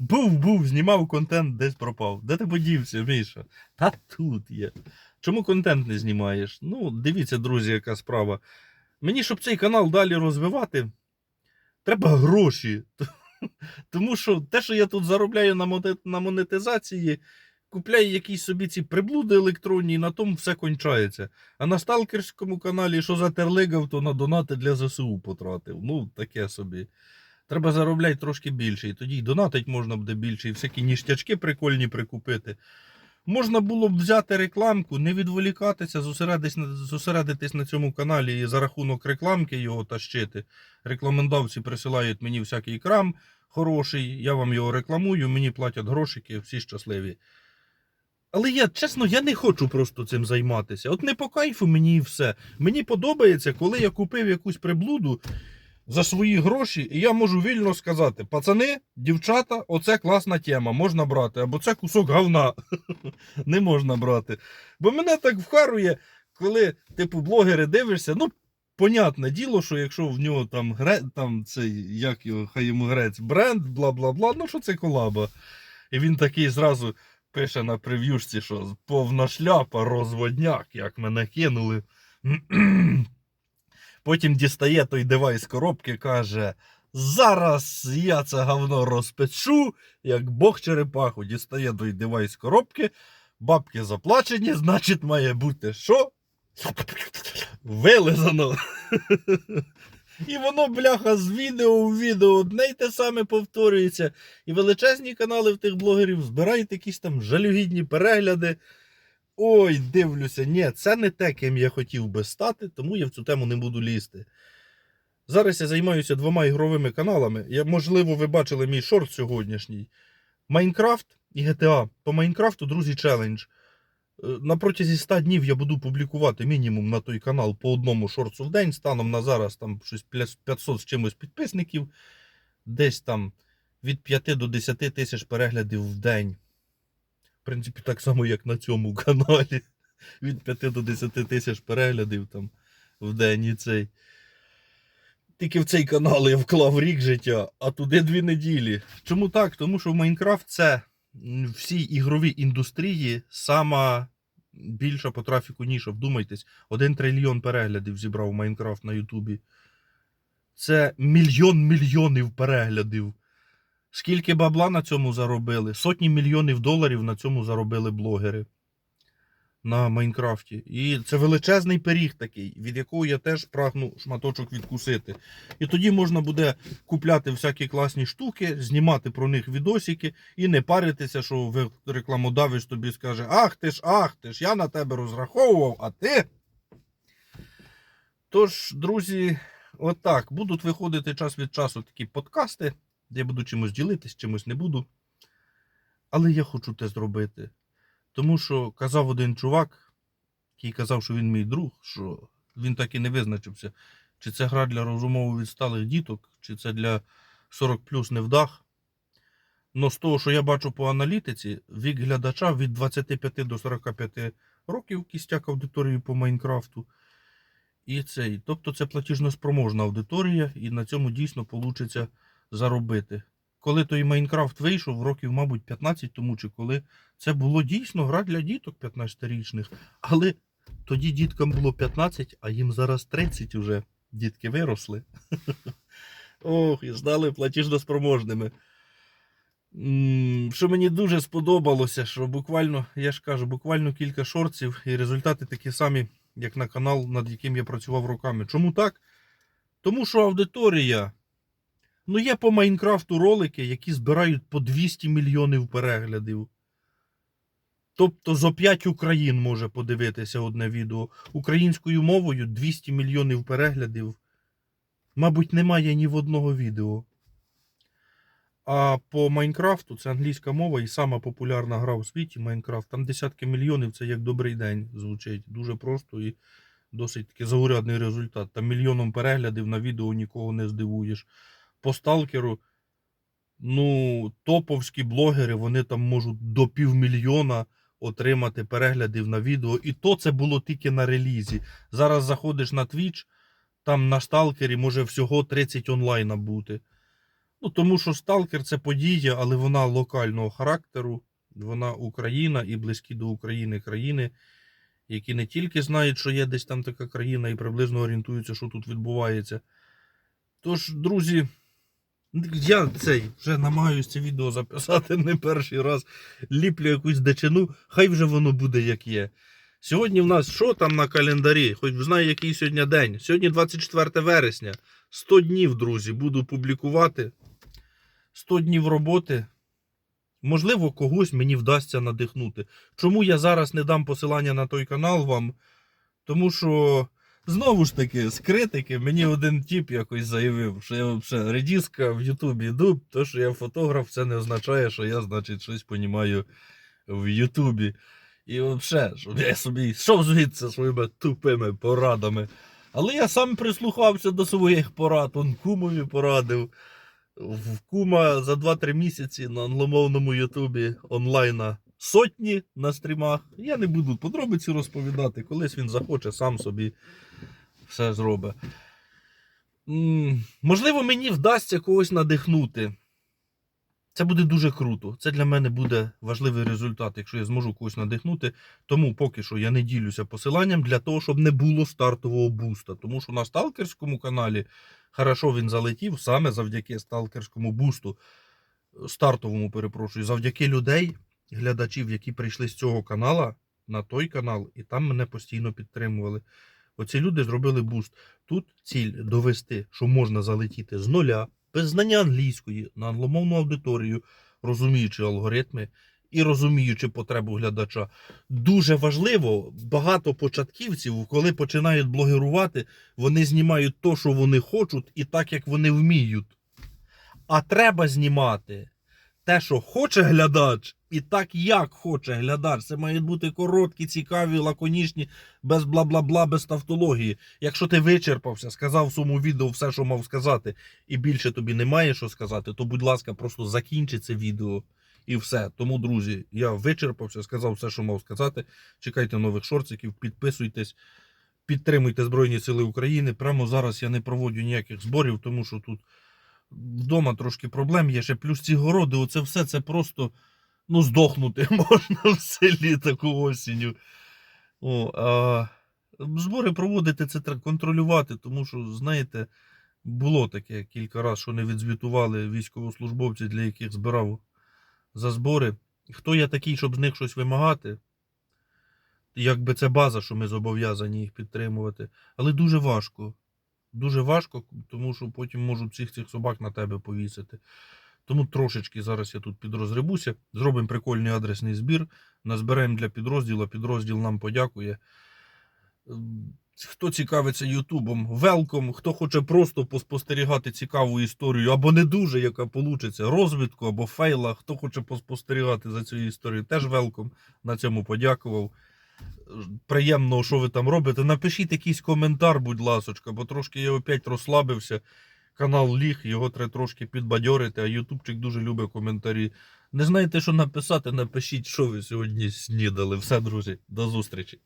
Був, був, знімав контент, десь пропав. Де ти подівся, Міша? Та тут є. Чому контент не знімаєш? Ну, дивіться, друзі, яка справа. Мені, щоб цей канал далі розвивати, треба гроші. Тому що те, що я тут заробляю на монетизації, купляю якісь собі ці приблуди електронні, і на тому все кончається. А на сталкерському каналі, що затерлигав, то на донати для ЗСУ потратив. Ну, таке собі. Треба заробляти трошки більше, і тоді й донатить можна буде більше, і всякі ніштячки прикольні прикупити. Можна було б взяти рекламку, не відволікатися, зосередитись на, цьому каналі і за рахунок рекламки його тащити. Рекламодавці присилають мені всякий крам хороший, я вам його рекламую, мені платять грошики, всі щасливі. Але я, чесно, я не хочу просто цим займатися. От не по кайфу мені і все. Мені подобається, коли я купив якусь приблуду за свої гроші, і я можу вільно сказати: пацани, дівчата, оце класна тема, можна брати, або це кусок говна не можна брати. Бо мене так вхарує, коли, типу, блогери дивишся, ну. Понятне діло, що якщо в нього там гре, там цей, як його, хай йому грець, бренд, бла бла бла, ну що це колаба. І він такий зразу пише на прев'юшці, що повна шляпа, розводняк, як мене кинули. Потім дістає той девайс коробки, каже: Зараз я це говно розпечу, як Бог черепаху. Дістає той девайс коробки, бабки заплачені, значить, має бути що? Вилизано. І воно, бляха, з відео у відео одне й те саме повторюється. І величезні канали в тих блогерів збирають якісь там жалюгідні перегляди. Ой, дивлюся, ні, це не те, ким я хотів би стати, тому я в цю тему не буду лізти. Зараз я займаюся двома ігровими каналами. Я, можливо, ви бачили мій шорт сьогоднішній. Майнкрафт і GTA. По Майнкрафту, друзі, челендж. Е, На протязі 100 днів я буду публікувати мінімум на той канал по одному шорцу в день. Станом на зараз там щось 500 з чимось підписників. Десь там від 5 до 10 тисяч переглядів в день. В принципі, так само, як на цьому каналі. Від 5 до 10 тисяч переглядів там в день і цей. Тільки в цей канал я вклав рік життя, а туди дві неділі. Чому так? Тому що в Майнкрафт це всій ігровій індустрії сама більша по трафіку ніша. Вдумайтесь, один трильйон переглядів зібрав Майнкрафт на Ютубі. Це мільйон мільйонів переглядів. Скільки бабла на цьому заробили? Сотні мільйонів доларів на цьому заробили блогери на Майнкрафті. І це величезний пиріг такий, від якого я теж прагну шматочок відкусити. І тоді можна буде купляти всякі класні штуки, знімати про них відосики і не паритися, що рекламодавець тобі скаже: Ах ти ж, ах ти ж, я на тебе розраховував, а ти. Тож, друзі, отак, будуть виходити час від часу такі подкасти, я буду чимось ділитись, чимось не буду. Але я хочу те зробити. Тому що казав один чувак, який казав, що він мій друг, що він так і не визначився, чи це гра для розумово відсталих діток, чи це для 40 плюс невдах. Но з того, що я бачу по аналітиці, вік глядача від 25 до 45 років кістяк аудиторії по Майнкрафту. І цей, тобто це платіжноспроможна аудиторія, і на цьому дійсно вийде заробити. Коли той Майнкрафт вийшов, років, мабуть, 15 тому, чи коли це було дійсно гра для діток 15-річних. Але тоді діткам було 15, а їм зараз 30 уже. Дітки виросли. Ох, і стали платіжноспроможними. Що мені дуже сподобалося, що буквально, я ж кажу, буквально кілька шорців і результати такі самі, як на канал, над яким я працював роками. Чому так? Тому що аудиторія. Ну, є по Майнкрафту ролики, які збирають по 200 мільйонів переглядів. Тобто зо 5 Україн може подивитися одне відео. Українською мовою 200 мільйонів переглядів. Мабуть, немає ні в одного відео. А по Майнкрафту це англійська мова і сама популярна гра у світі Майнкрафт. Там десятки мільйонів це як добрий день звучить. Дуже просто і досить таки заурядний результат. Там мільйоном переглядів на відео нікого не здивуєш. По сталкеру, ну, топовські блогери, вони там можуть до півмільйона отримати переглядів на відео. І то це було тільки на релізі. Зараз заходиш на Twitch, там на сталкері може всього 30 онлайна бути. Ну, тому що Сталкер це подія, але вона локального характеру. Вона Україна і близькі до України країни, які не тільки знають, що є десь там така країна, і приблизно орієнтуються, що тут відбувається. Тож, друзі, я цей вже намагаюся це відео записати не перший раз. Ліплю якусь дичину, хай вже воно буде як є. Сьогодні в нас що там на календарі? Хоч знаю, який сьогодні день. Сьогодні 24 вересня. 100 днів, друзі, буду публікувати. 100 днів роботи. Можливо, когось мені вдасться надихнути. Чому я зараз не дам посилання на той канал вам? Тому що, знову ж таки, з критики мені один тіп якось заявив, що я взагалі редіска в Ютубі йду, то що я фотограф, це не означає, що я, значить, щось понімаю в Ютубі. І взагалі, я собі йшов звідси своїми тупими порадами. Але я сам прислухався до своїх порад, он кумові порадив. В кума за 2-3 місяці на англомовному Ютубі онлайна сотні на стрімах. Я не буду подробиці розповідати, колись він захоче, сам собі все зробить. Можливо, мені вдасться когось надихнути. Це буде дуже круто. Це для мене буде важливий результат, якщо я зможу когось надихнути. Тому поки що я не ділюся посиланням для того, щоб не було стартового буста. Тому що на сталкерському каналі хорошо він залетів саме завдяки сталкерському бусту. Стартовому, перепрошую, завдяки людей, глядачів, які прийшли з цього канала на той канал, і там мене постійно підтримували. Оці люди зробили буст. Тут ціль довести, що можна залетіти з нуля, без знання англійської на англомовну аудиторію, розуміючи алгоритми і розуміючи потребу глядача. Дуже важливо, багато початківців, коли починають блогерувати, вони знімають то, що вони хочуть, і так, як вони вміють. А треба знімати те, що хоче глядач, і так, як хоче глядач. Це мають бути короткі, цікаві, лаконічні, без бла-бла-бла, без тавтології. Якщо ти вичерпався, сказав в своєму відео все, що мав сказати, і більше тобі немає що сказати, то, будь ласка, просто закінчи це відео. І все. Тому, друзі, я вичерпався, сказав все, що мав сказати. Чекайте нових шорциків, підписуйтесь, підтримуйте Збройні Сили України. Прямо зараз я не проводжу ніяких зборів, тому що тут вдома трошки проблем є. Ще плюс ці городи, оце все це просто ну, здохнути можна в селі таку осінню. О, а збори проводити це треба контролювати, тому що, знаєте, було таке кілька разів, що не відзвітували військовослужбовці, для яких збирав за збори. Хто я такий, щоб з них щось вимагати? Якби це база, що ми зобов'язані їх підтримувати. Але дуже важко. Дуже важко, тому що потім можуть всіх цих собак на тебе повісити. Тому трошечки зараз я тут підрозрибуся. Зробимо прикольний адресний збір. Назберемо для підрозділу. Підрозділ нам подякує. Ем, Хто цікавиться Ютубом, велком. Хто хоче просто поспостерігати цікаву історію, або не дуже, яка получиться, розвитку або фейла. Хто хоче поспостерігати за цією історією, теж велком. На цьому подякував. Приємно, що ви там робите. Напишіть якийсь коментар, будь ласочка, бо трошки я опять розслабився. Канал ліг, його треба трошки підбадьорити, а Ютубчик дуже любить коментарі. Не знаєте, що написати, напишіть, що ви сьогодні снідали. Все, друзі, до зустрічі.